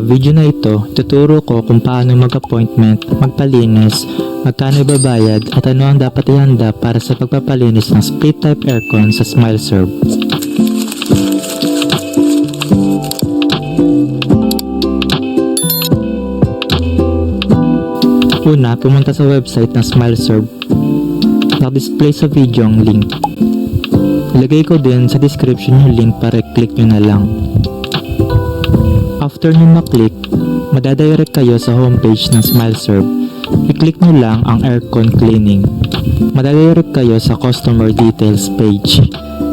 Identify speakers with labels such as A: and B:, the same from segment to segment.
A: Video na ito, tuturo ko kung paano mag-appointment, magpalinis, magkano ibabayad at ano ang dapat ihanda para sa pagpapalinis ng split type aircon sa SmileServe. Una, pumunta sa website ng SmileServe. Naka-display sa video ang link. Ilagay ko din sa description yung link para i-click nyo na lang. After nyo na-click, madadirect kayo sa homepage ng SmileServe. I-click nyo lang ang aircon cleaning. Madadirect kayo sa customer details page.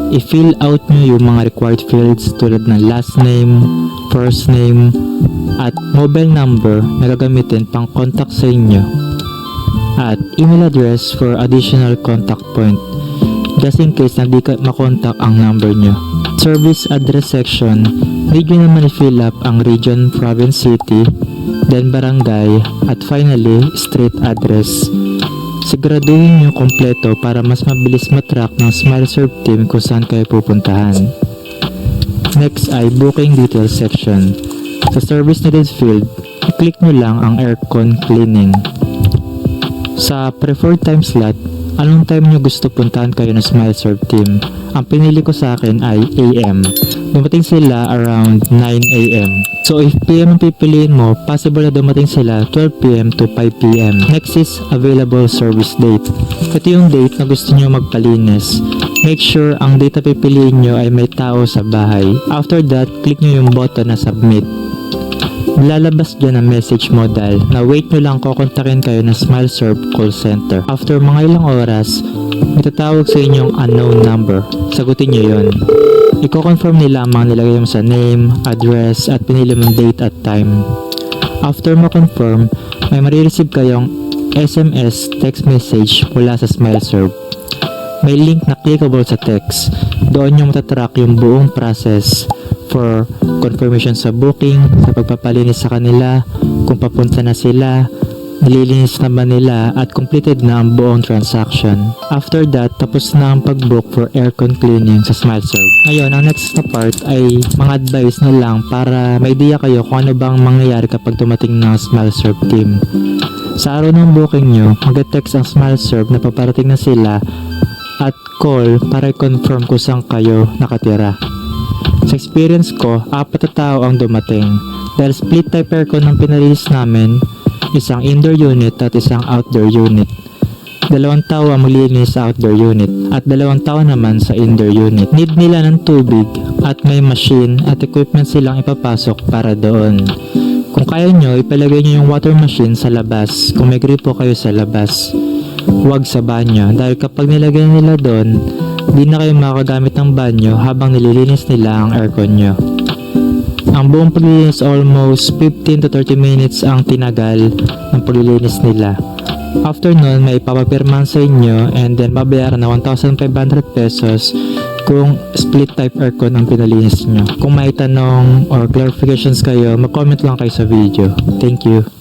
A: I-fill out nyo yung mga required fields tulad ng last name, first name, at mobile number na gagamitin pang contact sa inyo. At email address for additional contact point just in case na di ka makontak ang number nyo. Service address section, nyo naman i-fill up ang region, province, city, then barangay, at finally, street address. Siguraduhin nyo kompleto para mas mabilis matrack ng SmileServe team kung saan kayo pupuntahan. Next ay booking details section. Sa service needed field, i-click nyo lang ang aircon cleaning. Sa preferred time slot, anong time nyo gusto puntahan kayo ng SmileServe team? Ang pinili ko sa akin ay AM. Dumating sila around 9 AM. So if PM ang pipiliin mo, possible na dumating sila 12 PM to 5 PM. Next is available service date. Ito yung date na gusto nyo magpalinis. Make sure ang date na pipiliin nyo ay may tao sa bahay. After that, click nyo yung button na submit. Lalabas dyan ang message modal na wait nyo lang kukontakin kayo ng SmileServe call center. After mga ilang oras, may tatawag sa inyong unknown number. Sagutin nyo yon. Iko-confirm nila ang mga nilagay mo sa name, address, at pinili mong date at time. After mo-confirm, may marireceive kayong SMS text message mula sa SmileServe. May link na clickable sa text. Doon nyo matatrack yung buong process for confirmation sa booking, sa pagpapalinis sa kanila, kung papunta na sila, nililinis na ba nila at completed na ang buong transaction. After that, tapos na ang pag-book for aircon cleaning sa SmileServe. Ngayon, ang next na part ay mga advice na lang para may idea kayo kung ano bang mangyayari kapag dumating ng SmileServe team. Sa araw ng booking nyo, mag-text ang SmileServe na paparating na sila at call para i-confirm kung saan kayo nakatira. Sa experience ko, apat na tao ang dumating. Dahil split type aircon ang pinalinis namin, isang indoor unit at isang outdoor unit. Dalawang tao ang maglinis sa outdoor unit at dalawang tao naman sa indoor unit. Need nila ng tubig at may machine at equipment silang ipapasok para doon. Kung kaya nyo, ipalagay nyo yung water machine sa labas kung may gripo kayo sa labas. Huwag sa banyo dahil kapag nilagay nila doon, di na kayo makagamit ng banyo habang nililinis nila ang aircon nyo. Ang buong paglilinis almost 15 to 30 minutes ang tinagal ng paglilinis nila. After nun, may ipapapirman sa inyo and then babayaran na 1,500 pesos kung split type aircon ang pinalinis nyo. Kung may tanong or clarifications kayo, mag-comment lang kayo sa video. Thank you.